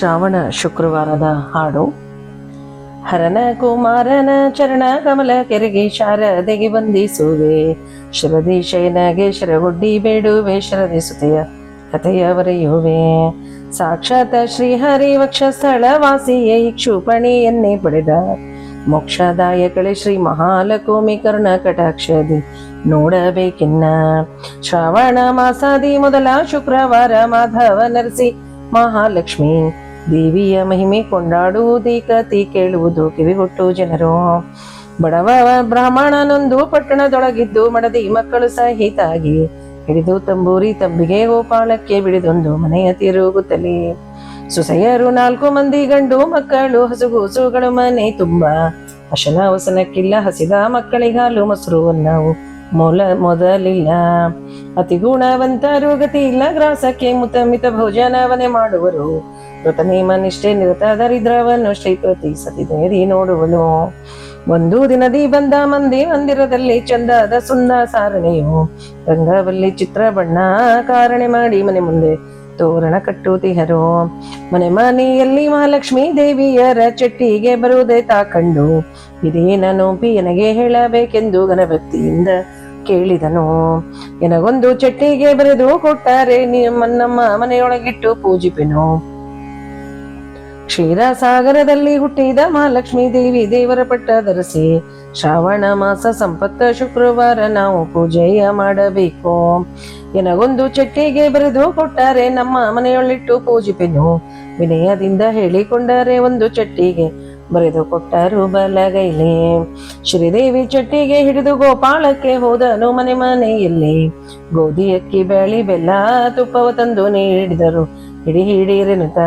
ಶ್ರಾವಣ ಶುಕ್ರವಾರದ ಹಾಡು. ಹರನ ಕುಮಾರನ ಚರಣ ಕಮಲ ಕೆರೆಗೆ ಶಾರದೆಗೆ ವಂದಿಸುವೆ. ಶರದಿ ಶಯನಗೆ ಶರಗುಡ್ಡಿ ಬೇಡುವೆ, ಶರದಿ ಸುತೆಯ ಕಥೆಯ ಬರೆಯುವೆ. ಸಾಕ್ಷಾತ್ ಶ್ರೀಹರಿ ವಕ್ಷಸ್ಥಳ ವಾಸಿಯೇ, ಇಕ್ಷುಪಣಿಯನ್ನೇ ಪಡೆದ. ಮೋಕ್ಷದಾಯಕಳೆ ಶ್ರೀ ಮಹಾಲಕ್ಷ್ಮಿ ಕರ್ಣ ಕಟಾಕ್ಷದಿ ನೋಡಬೇಕಿನ್ನ. ಶ್ರಾವಣ ಮಾಸಾದಿ ಮೊದಲ ಶುಕ್ರವಾರ ಮಾಧವ ನರಸಿ ಮಹಾಲಕ್ಷ್ಮಿ ದೇವಿಯ ಮಹಿಮೆ ಕೊಂಡಾಡುವುದು ಕತಿ ಕೇಳುವುದು ಕಿವಿಗೊಟ್ಟು ಜನರು. ಬಡವ ಬ್ರಾಹ್ಮಣನೊಂದು ಪಟ್ಟಣದೊಳಗಿದ್ದು ಮಡದಿ ಮಕ್ಕಳು ಸಹಿತಾಗಿ ಹಿಡಿದು ತಂಬೂರಿ ತಂಬಿಗೆ ಗೋಪಾಲಕ್ಕೆ ಬಿಡಿದೊಂದು ಮನೆಯ ತಿರುಗುತ್ತಲೇ. ಸುಸೆಯರು ನಾಲ್ಕು ಮಂದಿ ಗಂಡು ಮಕ್ಕಳು ಹಸುಗೂಸುಗಳು ಮನೆ ತುಂಬ. ಹಸನ ವಸನಕ್ಕಿಲ್ಲ ಹಸಿದ ಮಕ್ಕಳಿಗಾಲು ಮೊಸರು ಅನ್ನವು ಮೊಲ ಮೊದಲಿಲ್ಲ. ಅತಿ ಗುಣವಂತರು ಇಲ್ಲ ಗ್ರಾಸಕ್ಕೆ ಮುತಮಿತ ಭೋಜನವನೆ ಮಾಡುವರು. ಮೃತನೇಮ ನಿಷ್ಠೆ ನಿರತ ದರಿದ್ರವನ್ನು ಶ್ರೀಪತಿ ಸತಿದೇರಿ ನೋಡುವಳು ಒಂದು ದಿನದಿ ಬಂದ ಮಂದಿ ಮಂದಿರದಲ್ಲಿ ಚಂದದ ಸುಂದ ಸಾರಣೆಯು. ರಂಗವಲ್ಲಿ ಚಿತ್ರ ಬಣ್ಣ ಕಾರಣೆ ಮಾಡಿ ಮನೆ ಮುಂದೆ ತೋರಣ ಕಟ್ಟುತ್ತಿಹರು ಮನೆ ಮನೆಯಲ್ಲಿ ಮಹಾಲಕ್ಷ್ಮೀ ದೇವಿಯರ ಚಟ್ಟಿಗೆ ಬರುವುದೇ ತಾಕಂಡು ಇದೇ ನಾನು ನನಗೆ ಹೇಳಬೇಕೆಂದು ಘನಭಕ್ತಿಯಿಂದ ಕೇಳಿದನು. ಎನಗೊಂದು ಚಟ್ಟಿಗೆ ಬರೆದು ಕೊಟ್ಟಾರೆ ನಿಮ್ಮ ನಮ್ಮ ಮನೆಯೊಳಗಿಟ್ಟು ಪೂಜಿಪೆನು. ಕ್ಷೀರಸಾಗರದಲ್ಲಿ ಹುಟ್ಟಿದ ಮಹಾಲಕ್ಷ್ಮೀ ದೇವಿ ದೇವರ ಪಟ್ಟ ಧರಿಸಿ ಶ್ರಾವಣ ಮಾಸ ಸಂಪತ್ತ ಶುಕ್ರವಾರ ನಾವು ಪೂಜೆಯ ಮಾಡಬೇಕು. ಏನಗೊಂದು ಚಟ್ಟಿಗೆ ಬರೆದು ಕೊಟ್ಟಾರೆ ನಮ್ಮ ಮನೆಯೊಳ್ಳಿಟ್ಟು ಪೂಜಿಪೆನು ವಿನಯದಿಂದ ಹೇಳಿಕೊಂಡರೆ ಒಂದು ಚಟ್ಟಿಗೆ. ಬರೆದು ಕೊಟ್ಟರು ಬಲಗೈಲಿ. ಶ್ರೀದೇವಿ ಚಟ್ಟಿಗೆ ಹಿಡಿದು ಗೋಪಾಳಕ್ಕೆ ಹೋದನು ಮನೆ ಮನೆಯಲ್ಲಿ. ಗೋಧಿ ಅಕ್ಕಿ ಬೆಳಿ ಬೆಲ್ಲ ತುಪ್ಪವ ತಂದು ನೀಡಿದರು. ಹಿಡಿ ಹಿಡಿರೆನುತ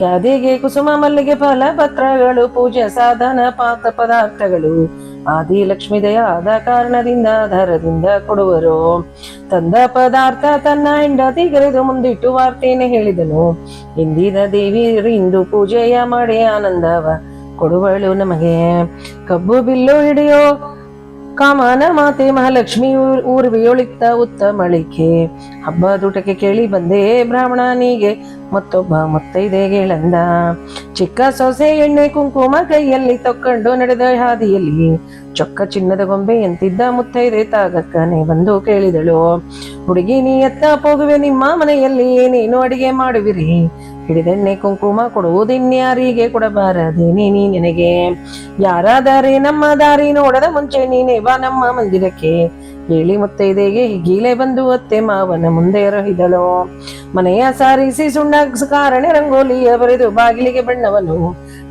ಯಾದಿಗೆ ಕುಸುಮ ಮಲ್ಲಿಗೆ ಫಲ ಪತ್ರಗಳು ಪೂಜೆ ಸಾಧನ ಪಾತ್ರ ಪದಾರ್ಥಗಳು. ಆದಿ ಲಕ್ಷ್ಮೀ ಆದ ಕಾರಣದಿಂದ, ಆಧಾರದಿಂದ ಕೊಡುವರು. ತಂದ ಪದಾರ್ಥ ತನ್ನ ಹೆಂಡತಿ ಕರೆದು ಮುಂದಿಟ್ಟು ವಾರ್ತೆಯನ್ನು ಹೇಳಿದನು. ಇಂದಿನ ದೇವಿ ಇಂದು ಪೂಜೆಯ ಮಾಡಿ ಆನಂದವ. ಕೊಡುವಳು ನಮಗೆ. ಕಬ್ಬು ಬಿಲ್ಲು ಹಿಡಿಯೋ ಕಾಮನ ಮಾತೆ ಮಹಾಲಕ್ಷ್ಮಿ ಊರ್ವಿಯೊಳಿತ್ತ ಉತ್ತಮಳಿಕೆ. ಹಬ್ಬದೂಟಕ್ಕೆ ಕೇಳಿ ಬಂದೆ ಬ್ರಾಹ್ಮಣನಿಗೆ, ಮತ್ತೊಬ್ಬ ಮುತ್ತೈದೆಗಳಂದ ಚಿಕ್ಕ ಸೊಸೆ ಎಣ್ಣೆ ಕುಂಕುಮ ಕೈಯಲ್ಲಿ ತಕ್ಕೊಂಡು ನಡೆದ ಹಾದಿಯಲ್ಲಿ, ಚೊಕ್ಕ ಚಿನ್ನದ ಗೊಂಬೆ ಎಂತಿದ್ದ ಮುತ್ತೈದೆ ತಾಗಕ್ಕನೆ ಬಂದು ಕೇಳಿದಳು, ಹುಡುಗಿ ನೀ ಎತ್ತ ಹೋಗುವೆ ನಿಮ್ಮ ಮನೆಯಲ್ಲಿ ಏನೇನು ಅಡಿಗೆ ಮಾಡುವಿರಿ? ಹಿಡಿದೆಣ್ಣೆ ಕುಂಕುಮ ಕೊಡುವುದಿನ್ಯಾರಿಗೆ ಕೊಡಬಾರದೆ? ನೀ ನಿನಗೆ. ಯಾರಾದರೆ ನಮ್ಮ ದಾರಿ ನೋಡದ ಮುಂಚೆ ನೀನೇ ಬಾ ನಮ್ಮ ಮಂದಿರಕ್ಕೆ. ಹೇಳಿ ಮುತ್ತೈದೆಗೆ ಗೀಲೆ ಬಂದು ಅತ್ತೆ ಮಾವನ ಮುಂದೆ ರಹಿದಳು ಮನೆಯ ಸಾರಿಸಿ ಸುಣ್ಣ ಕಾರಣ ರಂಗೋಲಿಯ ಬರೆದು ಬಾಗಿಲಿಗೆ ಬಣ್ಣವನು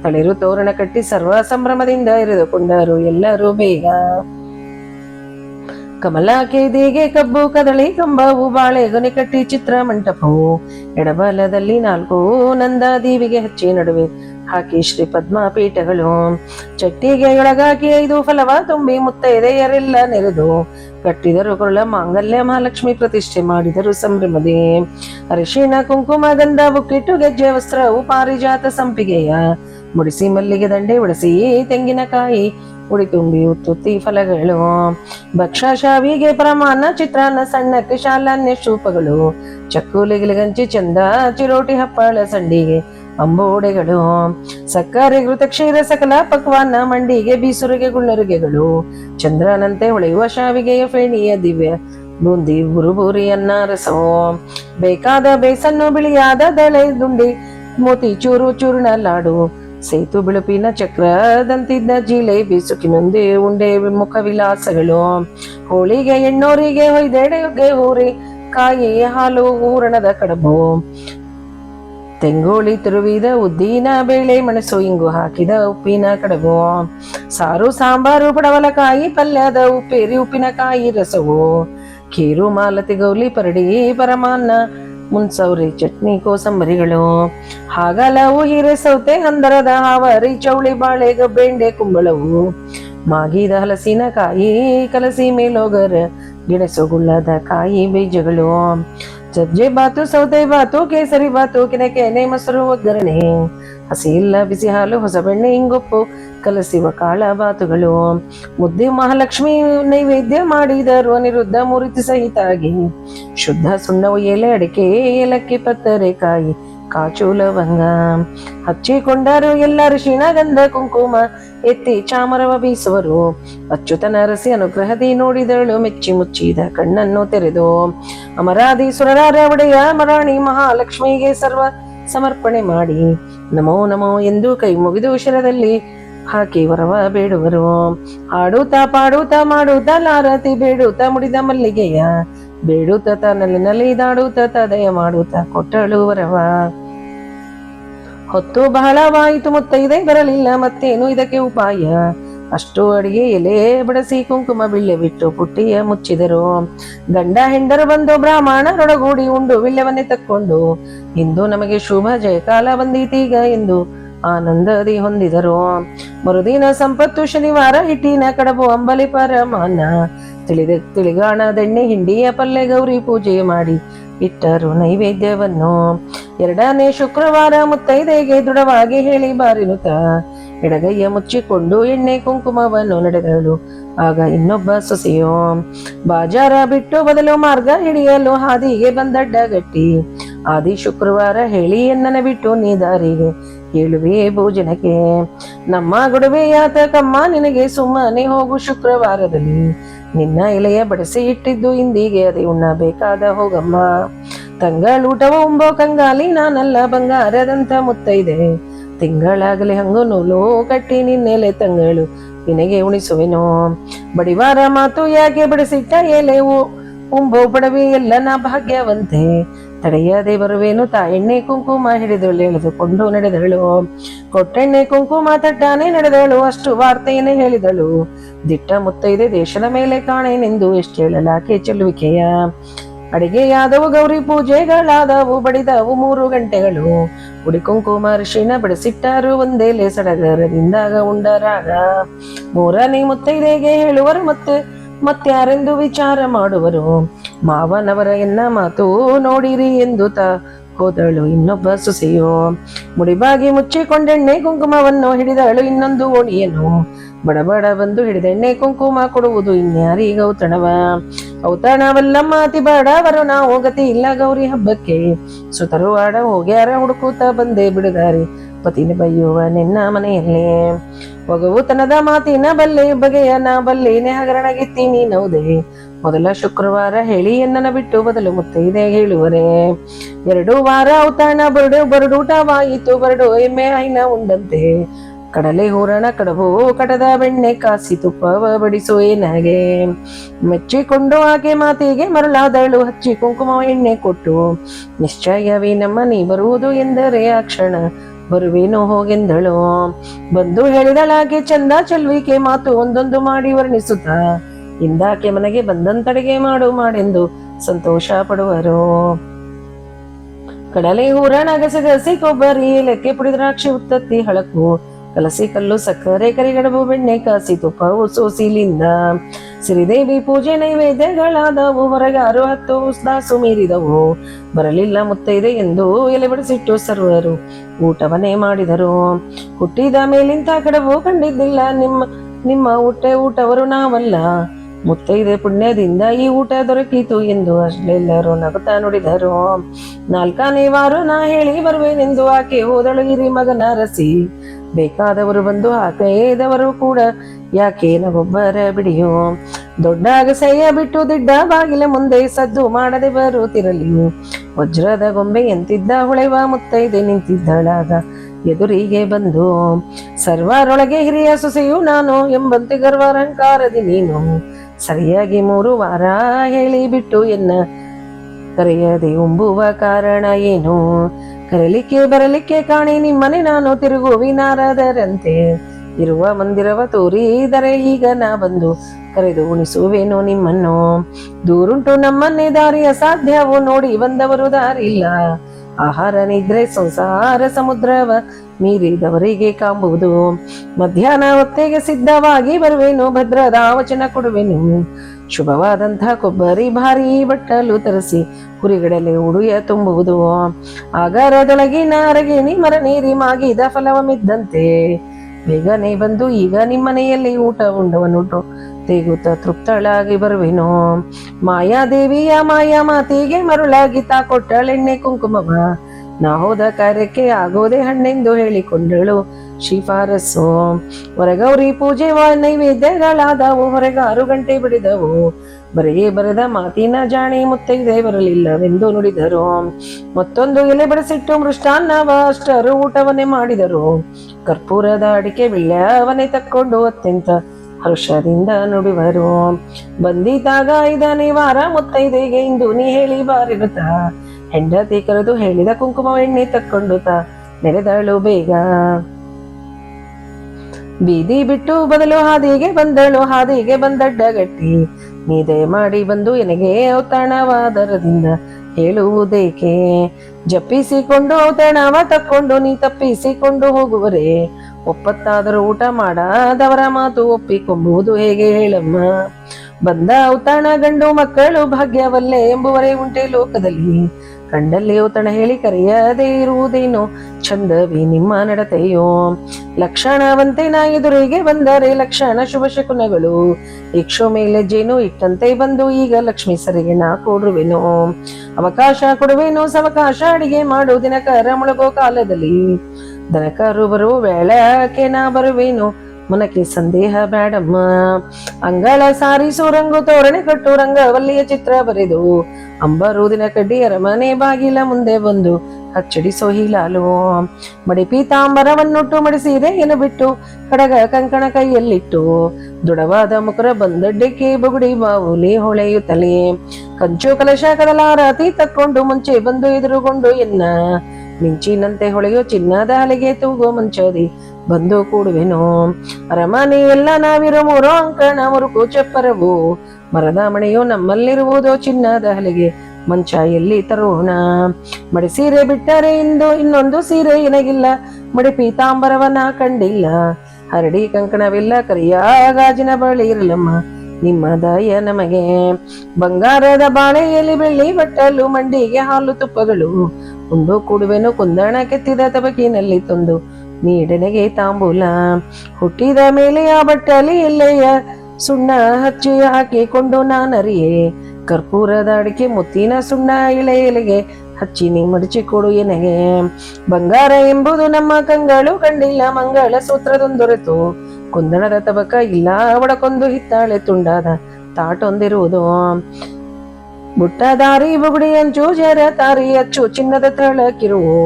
ತಳಿರು ತೋರಣ ಕಟ್ಟಿ ಸರ್ವ ಸಂಭ್ರಮದಿಂದ ಇರಿದುಕೊಂಡರು ಎಲ್ಲರೂ ಬೇಗ. ಕಮಲ ಕೇದಿಗೆ ಕಬ್ಬು ಕದಳಿ ಕಂಬವು ಬಾಳೆ ಕಟ್ಟಿ ಚಿತ್ರ ಮಂಟಪವು. ಎಡಬಲದಲ್ಲಿ ನಾಲ್ಕು ನಂದ ದೇವಿಗೆ ಹಚ್ಚಿ ನಡುವೆ ಹಾಕಿ ಶ್ರೀ ಪದ್ಮ ಪೀಠಗಳು ಚಟ್ಟಿಗೆ ಒಳಗಾಕಿ ಐದು ಫಲವ ತುಂಬಿ ಮುತ್ತೈದೆಯರೆಲ್ಲ ನೆರೆದು ಕಟ್ಟಿದರು ಕೊಳ್ಳ ಮಾಂಗಲ್ಯ ಮಹಾಲಕ್ಷ್ಮಿ ಪ್ರತಿಷ್ಠೆ ಮಾಡಿದರು ಸಂಭ್ರಮದೇ. ಅರಿಶಿಣ, ಕುಂಕುಮ, ಗಂಧ ಬುಕ್ಕಿಟ್ಟು ಗೆಜ್ಜೆ ವಸ್ತ್ರವು ಪಾರಿಜಾತ ಸಂಪಿಗೆಯ ಮುಡಿಸಿ ಮಲ್ಲಿಗೆ ದಂಡೆ ಉಳಿಸಿ ತೆಂಗಿನಕಾಯಿ ಉಡಿ ತುಂಬಿ ಉತ್ತುತ್ತಿ ಫಲಗಳು ಭಕ್ಷಾಶಾವಿಗೆ ಪ್ರಮಾಣ ಚಿತ್ರಾನ್ನ ಸಣ್ಣಕ್ಕೆ ಶಾಲಾನ್ಯ ಶೂಪಗಳು ಚಕ್ಕುಲಿಗಿಲಿಗಂಚಿ ಚಂದ, ಚಿರೋಟಿ ಹಪ್ಪಳ ಸಂಡಿಗೆ, ಅಂಬೋಡೆಗಳು. ಸಕ್ಕರೆ ಘೃತ ಕ್ಷೀರ ಸಕಲ ಪಕ್ವಾನ ಮಂಡಿಗೆ, ಬೀಸುರಿಗೆ ಗುಳ್ಳರುಗೆಗಳು. ಚಂದ್ರನಂತೆ ಹೊಳೆಯುವ ಶಾವಿಗೆಯ ಫೇಣಿಯ ದಿವ್ಯ. ಬೂಂದಿ ಬುರುಬುರಿಯನ್ನ ರಸವು ಬೇಕಾದ ಬೇಸನ್ನು ಬಿಳಿಯಾದ ದಳೆ ದುಂಡಿ, ಮೋತಿ ಚೂರು ಚೂರ್ಣ ಲಾಡು. ಸೇತು ಬಿಳುಪಿನ ಚಕ್ರದಂತಿದ್ದ ಜಿಲೇಬಿ ಬೀಸುಕಿನೊಂದೇ ಉಂಡೆ ಮುಖ ವಿಲಾಸಗಳು ಹೋಳಿಗೆ ಎಣ್ಣೋರಿಗೆ ಹೊಯ್ದೆಡೆಗೆ ಊರಿ ಕಾಯಿ ಹಾಲು ಹೂರಣದ ಕಡಬು. ತೆಂಗೋಳಿ ತಿರುವಿದ ಉದ್ದಿನ ಬೇಳೆ ಮೆಣಸು ಇಂಗು ಹಾಕಿದ ಉಪ್ಪಿನ ಕಡಬು. ಸಾರು, ಸಾಂಬಾರು, ಪಡವಲಕಾಯಿ, ಪಲ್ಯದ ಉಪ್ಪೇರಿ, ಉಪ್ಪಿನಕಾಯಿ ರಸವು. ಕೀರು ಮಾಲತಿ ಗೌಲಿ ಪರಡಿ, ಪರಮಾನ್ನ ಮುನ್ಸೌರಿ ಚಟ್ನಿ ಕೋಸಂಬರಿಗಳು. ಹಾಗಲವು ಹಿರೆ ಸೌತೆ ಹಂದರದ ಹಾವರಿ ಚೌಳಿ ಬಾಳೆಗ ಬೆಂಡೆ ಕುಂಬಳವು. ಮಾಗಿದ ಹಲಸಿನ ಕಾಯಿ ಕಲಸಿ ಮೇಲೋಗರ ಗಿಡಸುಗುಳ್ಳದ ಕಾಯಿ ಬೀಜಗಳು. ಸಜ್ಜೆ ಬಾತು ಸೌತೆ ಬಾತು ಕೇಸರಿ ಬಾತು ಕೆನೆ ಮೊಸರು ಒಗ್ಗರಣೆ. ಹಸಿ ಇಲ್ಲ ಬಿಸಿ ಹಾಲು, ಹೊಸ ಬೆಣ್ಣೆ, ಇಂಗೊಪ್ಪು, ಕಲಸಿವ ಕಾಳ ಬಾತುಗಳು. ಮುದ್ದೆ ಮಹಾಲಕ್ಷ್ಮಿ ನೈವೇದ್ಯ ಮಾಡಿದರು ಅನಿರುದ್ಧ ಮೂರ್ತಿ ಸಹಿತಾಗಿ. ಶುದ್ಧ ಸುಣ್ಣವು ಎಲೆ ಅಡಿಕೆ, ಏಲಕ್ಕಿ ಪತ್ತರೆ ಕಾಯಿ ಕಾಚು ಲವಂಗ ಹಚ್ಚಿಕೊಂಡರು ಎಲ್ಲ ಋಷಿಣ ಗಂಧ ಕುಂಕುಮ, ಎತ್ತಿ ಚಾಮರವ ಬೀಸುವರು. ಅಚ್ಯುತನ ಅರಸಿ ಅನುಗ್ರಹದಿ ನೋಡಿದಳು, ಮೆಚ್ಚಿ ಮುಚ್ಚಿದ ಕಣ್ಣನ್ನು ತೆರೆದು. ಸುರರಾರ ಒಡೆಯ ಮರಾಣಿ ಮಹಾಲಕ್ಷ್ಮಿಗೆ ಸರ್ವ ಸಮರ್ಪಣೆ ಮಾಡಿ. ನಮೋ ನಮೋ ಎಂದು ಕೈ ಮುಗಿದು ಶಿರದಲ್ಲಿ ಹಾಕಿ ವರವ ಬೇಡುವರು. ಹಾಡುತ್ತಾ ಪಾಡುತ್ತಾ ಮಾಡುತ್ತಾ ಲಾರತಿ ಬೇಡುತ್ತಾ ಮುಡಿದ ಮಲ್ಲಿಗೆಯ. ಬೇಡುತ್ತ ತನ್ನಲ್ಲಿ ನಲಿದಾಡುತ್ತ ದಯ ಮಾಡುತ್ತಾ ಕೊಟ್ಟಳು ವರವ. ಹೊತ್ತು ಬಹಳವಾಯಿತು ಮುತ್ತೈದೆ ಬರಲಿಲ್ಲ ಮತ್ತೇನು ಇದಕ್ಕೆ ಉಪಾಯ. ಅಷ್ಟು ಅಡಿಗೆ ಎಲೆ ಬಡಸಿ ಕುಂಕುಮ ಬಿಳ್ಳೆ ಬಿಟ್ಟು ಪುಟ್ಟಿಯ ಮುಚ್ಚಿದರು. ಗಂಡ ಹೆಂಡರು ಬಂದು ಬ್ರಾಹ್ಮಣರೊಡಗೂಡಿ ಉಂಡು ಬಿಳ್ಳೆವನ್ನೇ ತಕ್ಕೊಂಡು, ಇಂದು ನಮಗೆ ಶುಭ ಜಯಕಾಲ ಬಂದೀತೀಗ ಎಂದು ಆನಂದದಿ ಹೊಂದಿದರು. ಮರುದಿನ ಸಂಪತ್ತು ಶನಿವಾರ ಹಿಟ್ಟಿನ ಕಡಬು ಅಂಬಲಿ ಪರಮಾನ ತಿಳಿದ ತಿಳಿಗಾಣದೆಣ್ಣೆ ಹಿಂಡಿಯ ಪಲ್ಲೆ ಗೌರಿ ಪೂಜೆ ಮಾಡಿ ಇಟ್ಟರು ನೈವೇದ್ಯವನ್ನು. ಎರಡನೇ ಶುಕ್ರವಾರ ಮುತ್ತೈದೆಗೆ ದೃಢವಾಗಿ ಹೇಳಿ ಬಾರಿನುತ್ತ ಎಡಗೈಯ ಮುಚ್ಚಿಕೊಂಡು ಎಣ್ಣೆ ಕುಂಕುಮವನ್ನು ನಡೆದಳು. ಆಗ ಇನ್ನೊಬ್ಬ ಸೊಸೆಯೋ, ಬಾಜಾರ ಬಿಟ್ಟು ಬದಲು ಮಾರ್ಗ ಹಿಡಿಯಲು ಹಾದಿಗೆ ಬಂದಡ್ಡ ಗಟ್ಟಿ ಆದಿ ಶುಕ್ರವಾರ ಹೇಳಿ ಎನ್ನನ ಬಿಟ್ಟು ನೀ ದಾರಿಗೆ. ಕೇಳುವೆ ಭೋಜನಕ್ಕೆ. ನಮ್ಮ ಗುಡವೆಯಾತಕಮ್ಮ ನಿನಗೆ ಸುಮ್ಮನೆ ಹೋಗು ಶುಕ್ರವಾರದಲ್ಲಿ. ನಿನ್ನ ಎಲೆಯ ಬಡಿಸಿ ಇಟ್ಟಿದ್ದು ಇಂದಿಗೆ ಅದೇ ಉಣ್ಣಬೇಕಾದ ಹೋಗಮ್ಮ. ತಂಗಳೂಟವ ಉಂಬೋ ಕಂಗಾಲಿ, ನಾನಲ್ಲ ಬಂಗಾರದಂತ ಮುತ್ತೈದೆ. ತಿಂಗಳಾಗಲಿ ಹಂಗು ನೂಲು ಕಟ್ಟಿ ನಿನ್ನೆಲೆ ತಂಗಳು. ನಿನಗೆ ಉಣಿಸುವೆನೋ? ಬಡಿವಾರ ಮಾತು ಯಾಕೆ ಬಡಿಸಿಟ್ಟ ಎಲೆವು ಉಂಬೋ ಬಡವಿ ಎಲ್ಲ ನಾ ಭಾಗ್ಯವಂತೆ. ತಡೆಯದೆ ಬರುವೇನು ತಾ ಎಣ್ಣೆ ಕುಂಕುಮ ಹಿಡಿದಳು, ಎಳೆದುಕೊಂಡು ನಡೆದಳು. ಕೊಟ್ಟೆಣ್ಣೆ ಕುಂಕುಮ ತಟ್ಟಾನೆ ನಡೆದಳು, ಅಷ್ಟು ವಾರ್ತೆಯನ್ನೇ ಹೇಳಿದಳು. ದಿಟ್ಟ ಮುತ್ತೈದೆ ದೇಶದ ಮೇಲೆ ಕಾಣೆನೆಂದು ಎಷ್ಟು ಹೇಳಲಾಕೆ ಚೆಲ್ಲುವಿಕೆಯ? ಅಡಿಗೆಯಾದವು ಗೌರಿ ಪೂಜೆಗಳಾದವು, ಬಡಿದವು ಮೂರು ಗಂಟೆಗಳು. ಉಡಿ ಕುಂಕುಮ ಅರಿಶಿಣ ಬಡಿಸಿಟ್ಟಾರು ಒಂದೇಲೆ ಸಡಗರದಿಂದಾಗ ಉಂಡರಾಗ. ಮೂರನೇ ಮುತ್ತೈದೆಗೆ ಹೇಳುವರು ಮತ್ತೆ ಮತ್ಯಾರೆಂದು ವಿಚಾರ ಮಾಡುವರು. ಮಾವನವರ ಎನ್ನ ಮಾತು ನೋಡಿರಿ ಎಂದು ತ ಹೋದಳು ಇನ್ನೊಬ್ಬ ಸುಸಿಯೋ. ಮುಡಿಬಾಗಿ ಮುಚ್ಚಿಕೊಂಡೆಣ್ಣೆ ಕುಂಕುಮವನ್ನು ಹಿಡಿದಳು ಇನ್ನೊಂದು ಓಣಿಯನು ಬಡಬಡ ಬಂದು ಹಿಡಿದೆಣ್ಣೆ ಕುಂಕುಮ ಕೊಡುವುದು ಇನ್ಯಾರೀಗ ಔತಣವ? ಔತಣವಲ್ಲ ಮಾತಿ ಬಡವರು ನಾವು ಹೋಗತಿ ಇಲ್ಲ ಗೌರಿ ಹಬ್ಬಕ್ಕೆ. ಸುತರು ಆಡ ಹೋಗ್ಯಾರ ಹುಡುಕುತ್ತ ಬಂದೆ ಬಿಡುಗಾರಿ ಪತಿನ ಬೈಯುವ ನಿನ್ನ ಮನೆಯಲ್ಲಿ. ಒಗವುತನದ ಮಾತಿನ ಬಲ್ಲೆ ಬಗೆಯ ನಾ ಬಲ್ಲೇನೆ ಹಗರಣಗಿತ್ತಿ ನೌದೆ ಮೊದಲ ಶುಕ್ರವಾರ ಹೇಳಿ ಎನ್ನನ ಬಿಟ್ಟು ಬದಲು ಮುತ್ತೈದೆ ಹೇಳುವರೆ. ಎರಡು ವಾರ ಔತಣ ಬರಡು ಬರಡೂಟವಾಯಿತು ಬರಡು ಎಮ್ಮೆ ಹೈನ ಉಂಡಂತೆ. ಕಡಲೆ ಹೂರಣ ಕಡಬು ಕಡದ ಬೆಣ್ಣೆ ಕಾಸಿ ತುಪ್ಪವ ಬಡಿಸು ಏನಾಗೆ ಮೆಚ್ಚಿಕೊಂಡು ಆಕೆ ಮಾತಿಗೆ ಮರಳಾದಳು, ಹಚ್ಚಿ ಕುಂಕುಮ ಎಣ್ಣೆ ಕೊಟ್ಟು, ನಿಶ್ಚಯವೇ ನಮ್ಮ ನೀ ಬರುವುದು ಎಂದರೆ ಆ ಕ್ಷಣ, ಬರುವೇನೋ ಹೋಗೆಂದಳು. ಬಂದು ಹೇಳಿದಳಾಗೆ ಚಂದ ಚೆಲ್ವಿಕೆ ಮಾತು ಒಂದೊಂದು ಮಾಡಿ ವರ್ಣಿಸುತ್ತ, ಇಂದಾಕೆ ಮನೆಗೆ ಬಂದಂತಡೆಗೆ ಮಾಡು ಮಾಡೆಂದು ಸಂತೋಷ ಪಡುವರು. ಕಡಲೆ ಹೂರಣ ಗಸಗಸಿ ಕೊಬ್ಬರಿ ಲೆಕ್ಕೆ ಪುಡಿ, ದ್ರಾಕ್ಷಿ, ಉತ್ತತ್ತಿ, ಹಳಕು ಕಲಸಿ ಕಲ್ಲು ಸಕ್ಕರೆ ಕರಿಗಡಬು ಬೆಣ್ಣೆ ಕಾಸಿ ತುಪ್ಪ ಸೋಸಿಲಿಂದ ಸಿರಿದೇವಿ ಪೂಜೆ ನೈವೇದ್ಯಗಳಾದವು, ಹೊರಗಾರು ಹತ್ತು ಉಸ್ದಾಸು ಮೀರಿದವು. ಬರಲಿಲ್ಲ ಮುತ್ತೈದೆ ಎಂದು ಎಲೆ ಬಿಡಿಸಿಟ್ಟು ಸರ್ವರು ಊಟವನ್ನೇ ಮಾಡಿದರು. ಹುಟ್ಟಿದ ಮೇಲಿಂತ ಕಡಬು ಕಂಡಿದ್ದಿಲ್ಲ, ನಿಮ್ಮ ನಿಮ್ಮ ಊಟ ಊಟವರು ನಾವಲ್ಲ. ಮುತ್ತೈದೆ ಪುಣ್ಯದಿಂದ ಈ ಊಟ ದೊರಕಿತು ಎಂದು ಅಷ್ಟೆಲ್ಲರೂ ನಗುತ್ತಾ ನುಡಿದರು. ನಾಲ್ಕನೇ ವಾರು ನಾ ಹೇಳಿ ಬರುವೆನೆಂದು ಆಕೆ ಹೋದಳು, ಇರಿ ಮಗನ ರಸಿ ಬೇಕಾದವರು ಬಂದು ಆಕೆಯದವರು ಕೂಡ ಯಾಕೆ ನಗೊಬ್ಬರ ಬಿಡಿಯೋ? ದೊಡ್ಡ ಅಗಸೆಯ ಬಿಟ್ಟು ದಿಡ್ಡ ಬಾಗಿಲ ಮುಂದೆ ಸದ್ದು ಮಾಡದೆ ಬರುತ್ತಿರಲಿ. ವಜ್ರದ ಗೊಂಬೆ ಎಂತಿದ್ದ ಹೊಳೆವ ಮುತ್ತೈದೆ ನಿಂತಿದ್ದಳಾಗ ಎದುರಿಗೆ ಬಂದು, ಸರ್ವರೊಳಗೆ ಹಿರಿಯ ಸೊಸೆಯು ನಾನು ಎಂಬಂತೆ ಗರ್ವಾರಂಕಾರದಿ ನೀನು. ಸರಿಯಾಗಿ ಮೂರು ವಾರ ಹೇಳಿ ಬಿಟ್ಟು ಎನ್ನ ಕರೆಯದೆ ಉಂಬುವ ಕಾರಣ ಏನು? ಕರೆಲಿಕ್ಕೆ ಬರಲಿಕ್ಕೆ ಕಾಣಿ ನಿಮ್ಮನೆ ನಾನು ತಿರುಗುವಿನಾರದರಂತೆ ಇರುವ ಮಂದಿರವ ತೋರಿದರೆ ಈಗ ನಾ ಬಂದು ಕರೆದು ಉಣಿಸುವೇನು ನಿಮ್ಮನ್ನು. ದೂರುಂಟು ನಮ್ಮನ್ನೇ ದಾರಿ ಅಸಾಧ್ಯವು ನೋಡಿ ಬಂದವರು ದಾರಿ ಇಲ್ಲ ಆಹಾರ ನಿದ್ರೆ ಸಂಸಾರ ಸಮುದ್ರವ ಮೀರಿದವರಿಗೆ ಕಾಂಬುವುದು. ಮಧ್ಯಾಹ್ನ ಹೊತ್ತಿಗೆ ಸಿದ್ಧವಾಗಿ ಬರುವೆನು ಭದ್ರದ ವಚನ ಕೊಡುವೆನು. ಶುಭವಾದಂಥ ಕೊಬ್ಬರಿ ಭಾರಿ ಬಟ್ಟಲು ತರಿಸಿ ಕುರಿಗಡಲೆ ಉಡುಯ ತುಂಬುವುದು. ಆಗರದೊಳಗಿನ ನಾರಗೆ ಮರ ನೀರಿ ಮಾಗಿದ ಫಲವಮಿದ್ದಂತೆ. ಬೇಗನೆ ಬಂದು ಈಗ ನಿಮ್ಮನೆಯಲ್ಲಿ ಊಟ ಉಂಡವನುಟು. ತೇಗುತ್ತ ತೃಪ್ತಳಾಗಿ ಬರುವೆನು. ಮಾಯಾದೇವಿಯ ಮಾಯಾ ಮಾತಿಗೆ ಮರುಳಾಗಿ ತಾ ಕೊಟ್ಟಳೆಣ್ಣೆ ಕುಂಕುಮವ. ನಾ ಹೋದ ಕಾರ್ಯಕ್ಕೆ ಆಗೋದೇ ಹಣ್ಣೆಂದು ಹೇಳಿಕೊಂಡಳು. ಶಿಫಾರಸು. ಹೊರಗೌರಿ ಪೂಜೆ ನೈವೇದ್ಯಗಳಾದವು, ಹೊರಗ ಆರು ಗಂಟೆ ಬಿಡಿದವು. ಬರೇ ಬರೆದ ಮಾತಿನ ಜಾಣಿ ಮುತ್ತೈದೆ ಬರಲಿಲ್ಲವೆಂದು ನುಡಿದರು. ಮತ್ತೊಂದು ಎಲೆ ಬಡಿಸಿಟ್ಟು ಮೃಷ್ಟಾನ್ನವ ಅಷ್ಟರು ಊಟವನ್ನೇ ಮಾಡಿದರು. ಕರ್ಪೂರದ ಅಡಿಕೆ ಬಿಳ್ಯವನ್ನೇ ತಕ್ಕೊಂಡು ಅತ್ಯಂತ ಹರ್ಷದಿಂದ ನುಡಿವರು. ಬಂದಿದ್ದಾಗ ಐದನೇ ವಾರ ಮುತ್ತೈದೆಗೆ ಇಂದು ನೀ ಹೇಳಿ ಬಾರಿರುತ್ತ. ಹೆಂಡತಿ ಕರೆದು ಹೇಳಿದ ಕುಂಕುಮ ಎಣ್ಣೆ ತಕ್ಕೊಂಡು ತ ನೆರೆದಳು ಬೇಗ ಬೀದಿ ಬಿಟ್ಟು ಬದಲು ಹಾದಿಗೆ ಬಂದಳು, ಹಾದಿಗೆ ಬಂದಡ್ಡ ಗಟ್ಟಿ. ನೀದೆ ಮಾಡಿ ಬಂದು ಎನಗೆ ಔತಣವಾದರದಿಂದ ಹೇಳುವುದೇಕೆ? ಜಪ್ಪಿಸಿಕೊಂಡು ಔತಣವ ತಕ್ಕೊಂಡು ನೀ ತಪ್ಪಿಸಿಕೊಂಡು ಹೋಗುವರೆ? ಒಪ್ಪತ್ತಾದರೂ ಊಟ ಮಾಡದವರ ಮಾತು ಒಪ್ಪಿಕೊಂಬುವುದು ಹೇಗೆ ಹೇಳಮ್ಮ? ಬಂದ ಔತಣ ಗಂಡು ಮಕ್ಕಳು ಭಾಗ್ಯವಲ್ಲೇ ಎಂಬುವರೆ ಉಂಟೆ ಲೋಕದಲ್ಲಿ. ಕಂಡಲ್ಲಿ ಔತಣ ಹೇಳಿ ಕರೆಯದೇ ಇರುವುದೇನು? ಚಂದವಿ ನಿಮ್ಮ ನಡತೆಯೋ? ಲಕ್ಷಣವಂತೆ ನಾ ಎದುರಿಗೆ ಬಂದರೆ ಲಕ್ಷಣ ಶುಭ ಶಕುನಗಳು. ಇಕ್ಷು ಮೇಲೆ ಜೇನು ಇಟ್ಟಂತೆ ಬಂದು ಈಗ ಲಕ್ಷ್ಮೀ ಸರಿಗೆ ನಾ ಕೊಡುವೆನು? ಅವಕಾಶ ಕೊಡುವೆನು? ಸವಕಾಶ ಅಡಿಗೆ ಮಾಡು ದಿನಕರ ಮುಳುಗೋ ಕಾಲದಲ್ಲಿ. ದನಕರು ಬರುವ ವೇಳಕ್ಕೆ ನಾ ಬರುವೆನು? ಮನಕ್ಕೆ ಸಂದೇಹ ಬೇಡಮ್ಮ ಅಂಗಳ ಸಾರಿಸು ರಂಗು ತೋರಣೆ ಕಟ್ಟು ರಂಗವಲ್ಲಿಯ ಚಿತ್ರ ಬರೆದು ಅಂಬರೂದಿನ ಕಡ್ಡಿ ಅರಮನೆ ಬಾಗಿಲ ಮುಂದೆ ಬಂದು ಹಚ್ಚಡಿಸೋ ಹೀಲಾಲು ಮಡಿ ಪೀತಾಂಬರವನ್ನುಟ್ಟು ಮಡಿಸಿದೆ ಏನು ಬಿಟ್ಟು ಕಡಗ ಕಂಕಣ ಕೈಯಲ್ಲಿಟ್ಟು, ದೃಢವಾದ ಮುಖರ ಬಂದಡ್ಡಕ್ಕೆ ಬುಗುಡಿ ಬಾವುಲಿ ಹೊಳೆಯುತ್ತಲೇ. ಕಂಚು ಕಲಶ ಕದಲಾರತಿ ತಕ್ಕೊಂಡು ಮುಂಚೆ ಬಂದು ಎದುರುಗೊಂಡು ಎನ್ನ, ಮಿಂಚಿನಂತೆ ಹೊಳೆಯೋ ಚಿನ್ನದ ಹಲೆಗೆ ತೂಗೋ ಮಂಚದಿ ಬಂದು ಕೂಡುವೆನು. ಅರಮನೆ ಎಲ್ಲ ನಾವಿರೋ ಮೂರು ಅಂಕಣ ಮುರುಕು ಚಪ್ಪರವು. ಮರದ ಮಣೆಯು ನಮ್ಮಲ್ಲಿರುವುದೋ ಚಿನ್ನದ ಹಲಿಗೆ ಮಂಚ ಎಲ್ಲಿ ತರೋಣ. ಮಡಿ ಸೀರೆ ಬಿಟ್ಟರೆ ಇಂದು ಇನ್ನೊಂದು ಸೀರೆ ಏನಗಿಲ್ಲ ಮಡಿ ಪೀತಾಂಬರವನ್ನ ಕಂಡಿಲ್ಲ. ಹರಡಿ ಕಂಕಣವಿಲ್ಲ, ಕರಿಯ ಗಾಜಿನ ಬಳಿ ಇರಲಮ್ಮ. ನಿಮ್ಮ ದಯ ನಮಗೆ. ಬಂಗಾರದ ಬಾಳೆಯಲ್ಲಿ ಬೆಳ್ಳಿ ಬಟ್ಟಲು, ಮಂಡಿಗೆ ಹಾಲು ತುಪ್ಪಗಳು. ಉಂಡು ಕೂಡುವೆನು, ಕುಂದಣ ಕೆತ್ತಿದ ತಬಕಿನಲ್ಲಿ ತಂದು. ನೀಡನೆಗೆ ತಾಂಬೂಲ. ಹುಟ್ಟಿದ ಮೇಲೆ ಆ ಬಟ್ಟಲಿ ಎಲ್ಲೆಯ ಸುಣ್ಣ ಹಚ್ಚಿ ಹಾಕಿಕೊಂಡು ನಾನರಿಯೇ. ಕರ್ಪೂರದ ಅಡಿಕೆ ಮುತ್ತಿನ ಸುಣ್ಣ ಇಳೆ ಎಲೆಗೆ ಹಚ್ಚಿ ನೀ ಮಡಚಿ ಕೊಡು ಎನಗೆ. ಬಂಗಾರ ಎಂಬುದು ನಮ್ಮ ಕಂಗಳು ಕಂಡಿಲ್ಲ ಮಂಗಳ ಸೂತ್ರದೊಂದೊರೆತು ಕುಂದಣದ ತಬಕ ಇಲ್ಲ, ಒಡಕೊಂದು ಹಿತ್ತಾಳೆ ತುಂಡಾದ ತಾಟೊಂದಿರುವುದು. ಬುಟ್ಟ ದಾರಿ ಬುಗುಡಿ ಅಂಚು, ಜರ ತಾರಿ ಅಚ್ಚು, ಚಿನ್ನದ ತಳಕಿರುವು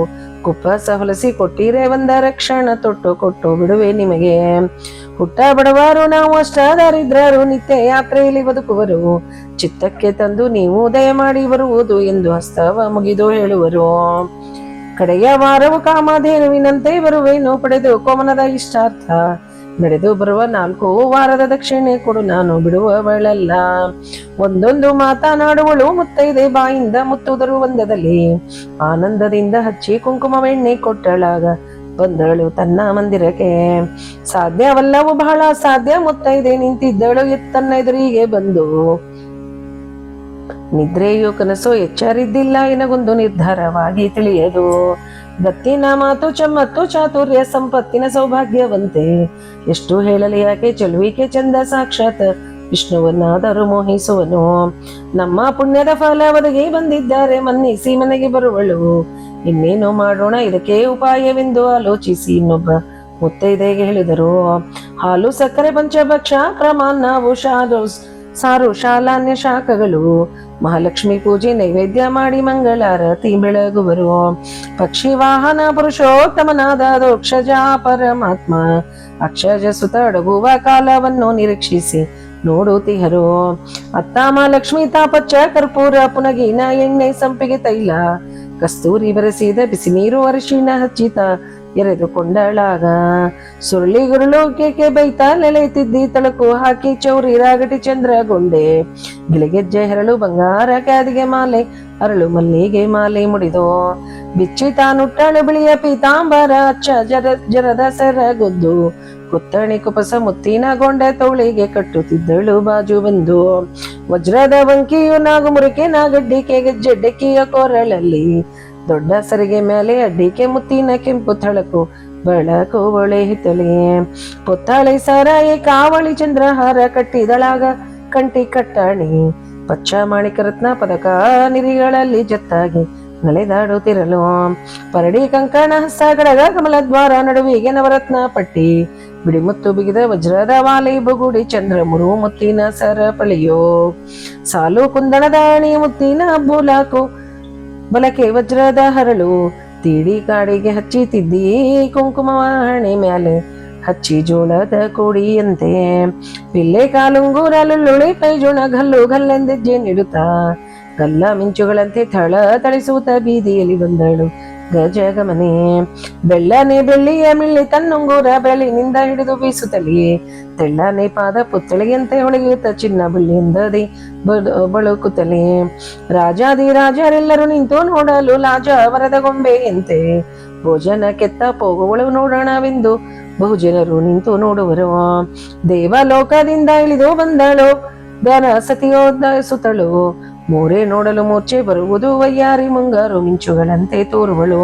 ಕುಪ್ಪಸ ಹೊಲಸಿ ಕೊಟ್ಟಿರೆ ಒಂದ ರಕ್ಷಣ ತೊಟ್ಟು ಕೊಟ್ಟು ಬಿಡುವೆ ನಿಮಗೆ. ಹುಟ್ಟ ಬಡವರು ನಾವು ಅಷ್ಟ ದಾರಿದ್ರರು ನಿತ್ಯ ಯಾತ್ರೆಯಲ್ಲಿ ಬದುಕುವರು. ಚಿತ್ತಕ್ಕೆ ತಂದು ನೀವು ದಯ ಮಾಡಿ ಬರುವುದು ಎಂದು ಹಸ್ತವ ಮುಗಿದು ಹೇಳುವರು. ಕಡೆಯ ವಾರವು ಕಾಮಧೇನುವಿನಂತೆ ಬರುವೇನು, ಪಡೆದು ಕೋಮನದ ಇಷ್ಟಾರ್ಥ. ನಡೆದು ಬರುವ ನಾಲ್ಕು ವಾರದ ದಕ್ಷಿಣೆ ಕೊಡು ನಾನು ಬಿಡುವವಳಲ್ಲ. ಒಂದೊಂದು ಮಾತನಾಡುವಳು ಮುತ್ತೈದೆ ಬಾಯಿಂದ ಮುತ್ತುದರು ಒಂದದಲ್ಲಿ. ಆನಂದದಿಂದ ಹಚ್ಚಿ ಕುಂಕುಮವೆಣ್ಣೆ ಕೊಟ್ಟಳಾಗ ಬಂದಳು ತನ್ನ ಮಂದಿರಕ್ಕೆ. ಸಾಧ್ಯವಲ್ಲವೂ ಬಹಳ ಸಾಧ್ಯ, ಮುತ್ತೈದೆ ನಿಂತಿದ್ದಳು ಎತ್ತನ್ನ ಎದುರಿಗೆ ಬಂದು. ನಿದ್ರೆಯು ಕನಸು ಎಚ್ಚರಿದ್ದಿಲ್ಲ ಎನಗೊಂದು ನಿರ್ಧಾರವಾಗಿ ತಿಳಿಯದು. ದತ್ತಿನ ಮಾತು ಚಮ್ಮತ್ತು ಚಾತುರ್ಯ ಸಂಪತ್ತಿನ ಸೌಭಾಗ್ಯವಂತೆ. ಎಷ್ಟು ಹೇಳಲಿ ಯಾಕೆ ಚಲುವಿಕೆ ಚಂದ ಸಾಕ್ಷಾತ್? ವಿಷ್ಣುವನ್ನಾದರೂ ಮೋಹಿಸುವನು. ನಮ್ಮ ಪುಣ್ಯದ ಫಲ ಒದಗಿ ಬಂದಿದ್ದಾರೆ, ಮನ್ನಿಸಿ ಮನೆಗೆ ಬರುವಳು. ಇನ್ನೇನು ಮಾಡೋಣ, ಇದಕ್ಕೆ ಉಪಾಯವೆಂದು ಆಲೋಚಿಸಿ ಇನ್ನೊಬ್ಬ ಮುತ್ತೈದೆಗೆ ಹೇಳಿದರು. ಹಾಲು ಸಕ್ಕರೆ ಪಂಚಭಕ್ಷ ಕ್ರಮಾನ್ನ ಸಾರು, ಶಾಲಾನ್ಯ ಶಾಖಗಳು. ಮಹಾಲಕ್ಷ್ಮಿ ಪೂಜೆ ನೈವೇದ್ಯ ಮಾಡಿ ಮಂಗಳಾರತಿ ಬೆಳಗುವರು. ಪಕ್ಷಿ ವಾಹನ ಪುರುಷೋತ್ತಮನಾದ ದೋಕ್ಷಜ ಪರಮಾತ್ಮ, ಅಕ್ಷಜ ಸುತ ಅಡಗುವ ಕಾಲವನ್ನು ನಿರೀಕ್ಷಿಸಿ ನೋಡುತ್ತಿಹರು ಅತ್ತ ಮಹಾಲಕ್ಷ್ಮಿ ತಾಪಚ್ಚ ಕರ್ಪೂರ ಪುನಗಿನ ಎಣ್ಣೆ ಸಂಪಿಗೆ ತೈಲ, ಕಸ್ತೂರಿ ಬೆರೆಸಿದ ಬಿಸಿ ನೀರು ಅರಿಶಿಣ ಹಚ್ಚಿತ ಎರೆದುಕೊಂಡಳಾಗ ಸುರುಳಿ ಗುರುಳು ಕೇಕೆ ಬೈತ ನೆಲೆಯುತ್ತಿದ್ದಿ ತಳಕು ಹಾಕಿ ಚೌರಿ ರಾಗಟಿ ಚಂದ್ರಗೊಂಡೆ. ಗಿಳಿಗೆಜ್ಜೆ ಹೆರಳು ಬಂಗಾರ ಕ್ಯಾದಿಗೆ ಮಾಲೆ, ಅರಳು ಮಲ್ಲಿಗೆ ಮಾಲೆ ಮುಡಿದು. ಬಿಚ್ಚಿ ತಾನುಟ್ಟಳು ಬಿಳಿಯ ಪೀತಾಂಬರ, ಅಚ್ಚ ಜರ, ಜರದ ಸೆರಗೊದ್ದು ಕುತ್ತಣಿ ಕುಪಸ ಮುತ್ತಿನ ಗೊಂಡೆ ತೋಳಿಗೆ ಕಟ್ಟುತ್ತಿದ್ದಳು ಬಾಜು ಬಂದು. ವಜ್ರದ ವಂಕಿಯು ನಾಗು ಮುರುಕೆ ನಾಗಡ್ಡಿಕೆಗೆ ಗೆಜ್ಜೆಡ್ಡಕ್ಕಿಯ ಕೊರಳಲ್ಲಿ. ದೊಡ್ಡ ಸರಿಗೆ ಮೇಲೆ ಅಡ್ಡಿಕೆ ಮುತ್ತಿನ ಕೆಂಪು ತಳಕು ಬೆಳಕು ಹೊಳೆಹಿತಲೆ ಪುತ್ತಳೆ ಸರಾಯಿ ಕಾವಳಿ ಚಂದ್ರಹಾರ ಕಟ್ಟಿದಳಾಗ ಕಂಟಿ ಕಟ್ಟಾಣಿ. ಪಚ್ಚ ಮಾಣಿಕ ರತ್ನ ಪದಕ ನಿರಿಗಳಲ್ಲಿ ಜತ್ತಾಗಿ ನಲೆದಾಡುತ್ತಿರಲು ಪರಡಿ ಕಂಕಣ ಸಾಗರದ ಕಮಲ ದ್ವಾರ ನಡುವಿಗೆ ನವರತ್ನ ಪಟ್ಟಿ. ಬಿಡಿಮುತ್ತು ಬಿಗಿದ ವಜ್ರದ ವಾಲಿ ಬುಗುಡಿ ಚಂದ್ರ ಮುರು ಮುತ್ತಿನ ಸರಪಳಿಯೋ ಸಾಲು ಕುಂದಣದಾಣಿ ಮುತ್ತಿನ ಬೂಲಾಕು ಬಲಕೆ ವಜ್ರದ ಹರಳು ತೀಡಿ ಕಾಡಿಗೆ ಹಚ್ಚಿ ತಿದ್ದಿ ಕುಂಕುಮವ ಹಣೆ ಮ್ಯಾಲೆ ಹಚ್ಚಿ ಜೋಳದ ಕೋಡಿಯಂತೆ. ಪಿಲ್ಲೆ ಪೈ ಪೈಜುಣ ಗಲ್ಲು ಗಲ್ಲೆಂದೆಜ್ಜೆ ನೀಡುತ್ತಾ, ಗಲ್ಲ ಮಿಂಚುಗಳಂತೆ ಥಳ ತಳಿಸುತ್ತ ಬೀದಿಯಲ್ಲಿ ಬಂದಳು. ಗಜಗಮನೆ ಬೆಳ್ಳನೆ ಬೆಳ್ಳಿಯ ಮಿಳ್ಳಿ ತನ್ನುಂಗೂರ ಬೆಳಿನಿಂದ ಹಿಡಿದು ಬೀಸುತ್ತಲಿ. ತೆಳ್ಳನೆ ಪಾದ ಪುತ್ತಳಿಯಂತೆ ಹೊಳೆಯುತ್ತ ಚಿನ್ನ ಬೆಳ್ಳಿಯಿಂದದಿ ಬಳುಕುತ್ತಲಿ. ರಾಜಾದಿ ರಾಜರೆಲ್ಲರೂ ನಿಂತು ನೋಡಲು ಲಾಜ ವರದ ಗೊಂಬೆಯಂತೆ. ಭೋಜನ ಕೆತ್ತ ಪೋಗುಗಳು ನೋಡೋಣವೆಂದು ಬಹುಜನರು ನಿಂತು ನೋಡುವರು. ದೇವಲೋಕದಿಂದ ಇಳಿದು ಬಂದಳು. ಧನ ಸತಿಯೋದ ಸುತ್ತಳು. ಮೂರೇ ನೋಡಲು ಮೂರ್ಛೆ ಬರುವುದು ವಯ್ಯಾರಿ ಮುಂಗಾರು ಮಿಂಚುಗಳಂತೆ ತೋರುವಳು.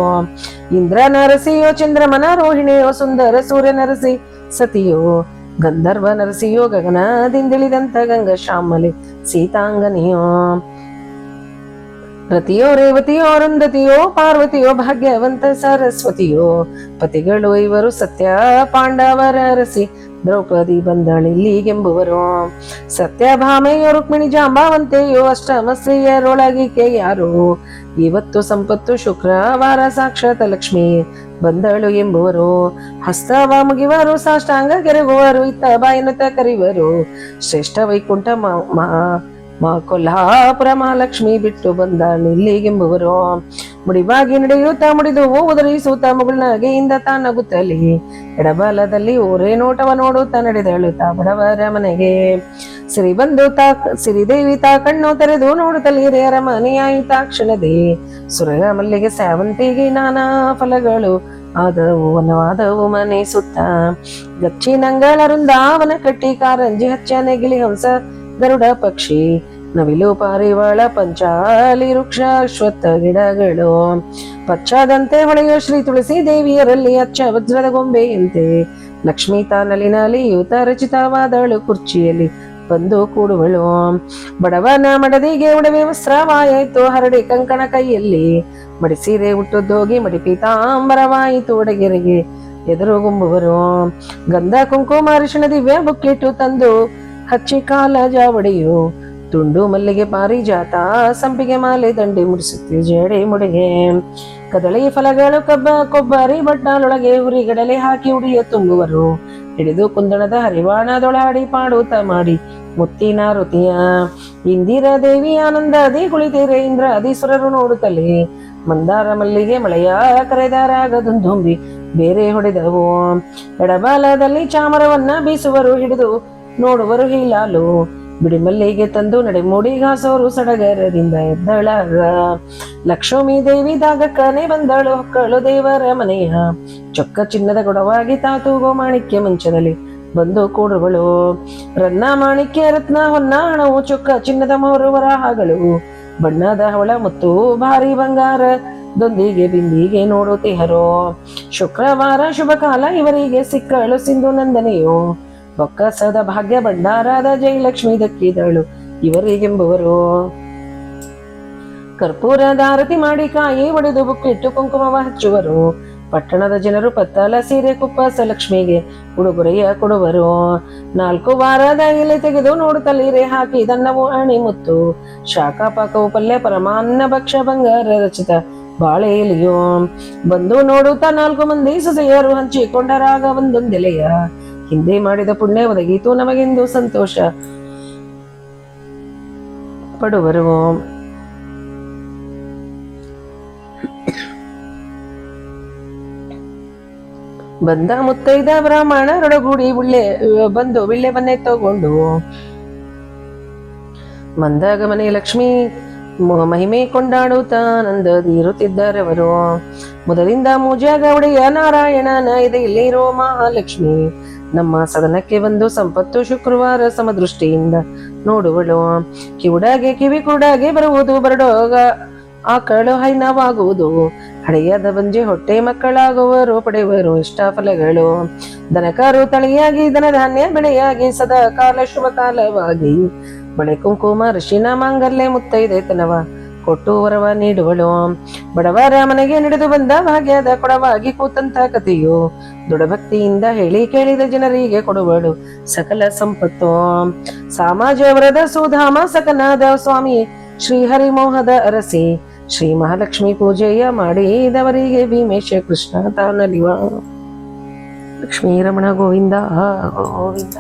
ಇಂದ್ರ ನರಸಿಯೋ ಚಂದ್ರಮನ ರೋಹಿಣಿಯೋ ಸುಂದರ ಸೂರ್ಯ ನರಸಿ ಸತಿಯೋ, ಗಂಧರ್ವ ನರಸಿಯೋ, ಗಗನದಿಂದಿಳಿದಂತ ಗಂಗ ಶ್ಯಾಮಲೆ ಸೀತಾಂಗನಿಯೋ. ರತಿಯೋ, ರೇವತಿಯೋ, ಅರುಂಧತಿಯೋ, ಪಾರ್ವತಿಯೋ, ಭಾಗ್ಯವಂತ ಸರಸ್ವತಿಯೋ, ಪತಿಗಳು ಇವರು ಸತ್ಯ ಪಾಂಡವರ ಅರಸಿ ದ್ರೌಪದಿ ಬಂದಳಿಲ್ಲಿಗೆಂಬುವರು ಸತ್ಯಭಾಮೆಯೋ ರುಕ್ಮಿಣಿ ಜಾಂಬಾವಂತೆಯೋ ಅಷ್ಟಮ ಸ್ತ್ರೀಯರೊಳಗಿಕೆ ಯಾರು? ಇವತ್ತು ಸಂಪತ್ತು ಶುಕ್ರವಾರ ಸಾಕ್ಷಾತ್ ಲಕ್ಷ್ಮಿ ಬಂದಳು ಎಂಬುವರು. ಹಸ್ತವ ಮುಗಿವರು, ಸಾಷ್ಟಾಂಗ ಕೆರಗುವರು ಇತ್ತ ಬಾಯಿನತ ಕರಿವರು ಶ್ರೇಷ್ಠ ವೈಕುಂಠ ಮಾ- ಮಾ ಕೊಲ್ಹಾಪುರ ಮಹಾಲಕ್ಷ್ಮಿ ಬಿಟ್ಟು ಬಂದ ನಿಲ್ಲಿಗೆಂಬುವರು ಮುಡಿಬಾಗಿ ನಡೆಯುತ್ತಾ ಮುಡಿದು ಉದರಿಸುತ್ತ ಮುಗುಳ್ನಗೆಯಿಂದ ತಾನಗುತ್ತಲಿ ಎಡಬಲದಲ್ಲಿ ಊರೇ ನೋಟವ ನೋಡುತ್ತಾ ನಡೆದಳು ತಾ ಬಡವರ ಮನೆಗೆ. ಸಿರಿ ಬಂದು ತಾ ಸಿರಿದೇವಿ ತಾ ಕಣ್ಣು ತೆರೆದು ನೋಡುತ್ತಲಿ ಹಿರಿಯರ ಕ್ಷಣದೆ. ಸುರಗ ಮಲ್ಲಿಗೆ ಸೇವಂತಿಗೆ ನಾನಾ ಫಲಗಳು ಆದವು ವನವಾದವು ಮನೆ ಸುತ್ತ. ಗಚ್ಚಿನಂಗಳ ವೃಂದಾವನ ಕಟ್ಟಿ ಕಾರಂಜಿ ಹಚ್ಚ ನೆಗಿಳಿ ಹಂಸ ಗರುಡ ಪಕ್ಷಿ. ನವಿಲು ಪಾರಿವಾಳ ಪಂಚಾಲಿ ವೃಕ್ಷ ಅಶ್ವತ್ಥ ಗಿಡಗಳು. ಪಚ್ಚಾದಂತೆ ಹೊಳೆಯುವ ಶ್ರೀ ತುಳಸಿ ದೇವಿಯರಲ್ಲಿ ಅಚ್ಚ ವಜ್ರದ ಗೊಂಬೆಯಂತೆ. ಲಕ್ಷ್ಮೀ ತಾನಲಿನಲ್ಲಿ ಯೂತ ರಚಿತವಾದಳು ಕುರ್ಚಿಯಲ್ಲಿ ಬಂದು ಕೂಡುವಳು. ಬಡವನ ಮಡದಿಗೆ ಉಡವೆ ವಸ್ತ್ರವಾಯಿತು ಹರಡಿ ಕಂಕಣ ಕೈಯಲ್ಲಿ. ಮಡಿಸೀರೆ ಹುಟ್ಟದ್ದೋಗಿ ಮಡಿ ಪೀತಾಂಬರವಾಯಿತು ಒಡಗೆರೆಗೆ ಎದುರುಗುಂಬುವರು ಗಂಧ ಕುಂಕುಮ ಅರಿಶಿಣ ದಿವ್ಯ ಬುಕ್ಕಿಟ್ಟು ತಂದು ಹಚ್ಚಿ ಕಾಲ ಜಾವಡಿಯು. ತುಂಡು ಮಲ್ಲಿಗೆ ಪಾರಿಜಾತ, ಸಂಪಿಗೆ ಮಾಲೆ ದಂಡೆ ಮುಡಿಸುತ್ತೆ ಜೇಡಿ ಮುಡಿಗೆ. ಕದಳಿ ಫಲಗಳು ಕಬ್ಬ, ಕೊಬ್ಬರಿ ಬಟ್ಟಾಲೊಳಗೆ ಉರಿಗಡಲೆ ಹಾಕಿ ಉಡಿಯ ತುಂಬುವರು. ಹಿಡಿದು ಕುಂದಣದ ಹರಿವಾಣದೊಳಾಡಿ ಪಾಡುತ್ತ ಮಾಡಿ ಮುತ್ತಿನ ಋತಿಯ. ಇಂದಿರಾ ದೇವಿ ಆನಂದಾದಿ ಕುಳಿತೀರೆ ಇಂದ್ರ ಅಧೀಶ್ವರರು ನೋಡುತ್ತಲೇ. ಮಂದಾರ ಮಲ್ಲಿಗೆ ಮಳೆಯ ಕರೆದಾರಾಗದುಂದುಂಬಿ ಬೇರೆ ಹೊಡೆದವು. ಎಡಬಾಲದಲ್ಲಿ ಚಾಮರವನ್ನ ಬೀಸುವರು, ಹಿಡಿದು ನೋಡುವರು ಹೀಲಾಲು. ಬಿಡಿ ಮಲ್ಲಿಗೆ ತಂದು ನಡೆ. ಮೂಡಿಗಾಸೋರು ಸಡಗರದಿಂದ ಎದ್ದಳಾಗ, ಲಕ್ಷ್ಮೀ ದೇವಿ ದಾಗಕ್ಕನೆ ಬಂದಳು ಹೊಕ್ಕಳು ದೇವರ ಮನೆಯ. ಚೊಕ್ಕ ಚಿನ್ನದ ಗುಡವಾಗಿ ತಾತೂಗೋ ಮಾಣಿಕ್ಯ ಮಂಚದಲ್ಲಿ ಬಂದು ಕೂಡುವಳು. ರನ್ನ ಮಾಣಿಕ್ಯ ರತ್ನ ಹೊನ್ನ ಹಣವು, ಚೊಕ್ಕ ಚಿನ್ನದ ಮೋರು ಹಗಳು ಬಣ್ಣದ ಹವಳ ಮತ್ತು ಭಾರಿ ಬಂಗಾರ ದೊಂದಿಗೆ ಬಿಂದಿಗೆ ನೋಡುತ್ತಿಹರೋ. ಶುಕ್ರವಾರ ಶುಭ ಕಾಲ ಇವರಿಗೆ ಸಿಕ್ಕಳು ಸಿಂಧು ನಂದನೆಯೋ. ಬೊಕ್ಕಸದ ಭಾಗ್ಯ ಭಂಡಾರದ ಜಯಲಕ್ಷ್ಮಿ ದಕ್ಕಿದಳು ಇವರಿಗೆಂಬುವರು. ಕರ್ಪೂರದ ಆರತಿ ಮಾಡಿ ಕಾಯಿ ಒಡೆದು ಬುಕ್ಕಿಟ್ಟು ಕುಂಕುಮವ ಹಚ್ಚುವರು. ಪಟ್ಟಣದ ಜನರು ಪತ್ತಲ ಸೀರೆ ಕುಪ್ಪಸ ಲಕ್ಷ್ಮಿಗೆ ಉಡುಗೊರೆಯ ಕೊಡುವರು. ನಾಲ್ಕು ವಾರದ ಎಲೆ ತೆಗೆದು ನೋಡುತ್ತಲೀರೆ ಹಾಕಿ ದನ್ನವು ಅಣಿ ಮುತ್ತು. ಶಾಖ ಪಾಕವು ಪಲ್ಯ ಪರಮಾನ್ನ ಭಕ್ಷ ಬಂಗಾರ ರಚಿತ ಬಾಳೆ ಎಲೆಯೋ. ಬಂದು ನೋಡುತ್ತಾ ನಾಲ್ಕು ಮಂದಿ ಸೊಸೆಯರು ಹಂಚಿಕೊಂಡರಾಗ ಒಂದೊಂದೆಲೆಯ. ಹಿಂದೆ ಮಾಡಿದ ಪುಣ್ಯ ಒದಗೀತು ನಮಗೆಂದು ಸಂತೋಷ. ಪಡುವರು. ಬಂದ ಮುತ್ತೈದ ಬ್ರಾಹ್ಮಣರೊಡಗೂಡಿ ಉಳ್ಳೆ, ಬಂದು ಬಿಳ್ಳೆ ತಗೊಂಡು. ಮಂದಗಮನೆ ಲಕ್ಷ್ಮಿ ಮ- ಮಹಿಮೆ ಕೊಂಡಾಡುತ್ತಾ ನಂದ ಮೊದಲಿಂದ ಮೂಜಾಗ ಒಡೆಯ ನಾರಾಯಣನ ಇದೆಯಲ್ಲಿರೋ ಮಹಾಲಕ್ಷ್ಮಿ. ನಮ್ಮ ಸದನಕ್ಕೆ ಬಂದು ಸಂಪತ್ತು ಶುಕ್ರವಾರ ಸಮದೃಷ್ಟಿಯಿಂದ ನೋಡುವಳು. ಕಿವುಡಾಗೆ, ಕಿವಿ ಕೂಡಾಗೆ ಬರುವುದು ಬರಡೋಗ. ಆಕಳು ಹೈನವಾಗುವುದು. ಹಳೆಯದ ಬಂಜಿ ಹೊಟ್ಟೆ ಮಕ್ಕಳಾಗುವರು ಪಡೆಯುವರು ಇಷ್ಟ ಫಲಗಳು. ದನಕರು ತಳಿಯಾಗಿ ಧನಧಾನ್ಯ ಬೆಳೆಯಾಗಿ, ಸದಾ ಕಾಲ ಶುಭ ಕಾಲವಾಗಿ ಬಳೆ ಕುಂಕುಮ ಋಷಿನ ಮಾಂಗಲ್ಯ, ಮುತ್ತೈದೆ, ತನವ. ಕೊಟ್ಟು ವರವ ನೀಡುವಳು. ಬಡವರ ಮನೆಗೆ ನಡೆದು ಬಂದ ಭಾಗ್ಯದ ಕೊಡವಾಗಿ ಕೂತಂತ ಕಥೆಯು ದೃಢಭಕ್ತಿಯಿಂದ ಹೇಳಿ ಕೇಳಿದ ಜನರಿಗೆ ಕೊಡುವಳು. ಸಕಲ ಸಂಪತ್ತು. ಸಾಮಾಜ ವರದ ಸುಧಾಮ ಸಕನಾದ ಸ್ವಾಮಿ ಶ್ರೀ ಹರಿಮೋಹದ ಅರಸಿ ಶ್ರೀ ಮಹಾಲಕ್ಷ್ಮಿ ಪೂಜೆಯ ಮಾಡಿದವರಿಗೆ ಭೀಮೇಶ ಕೃಷ್ಣ ತಾನಲಿವ. ಲಕ್ಷ್ಮೀ ರಮಣ ಗೋವಿಂದ. ಗೋವಿಂದ.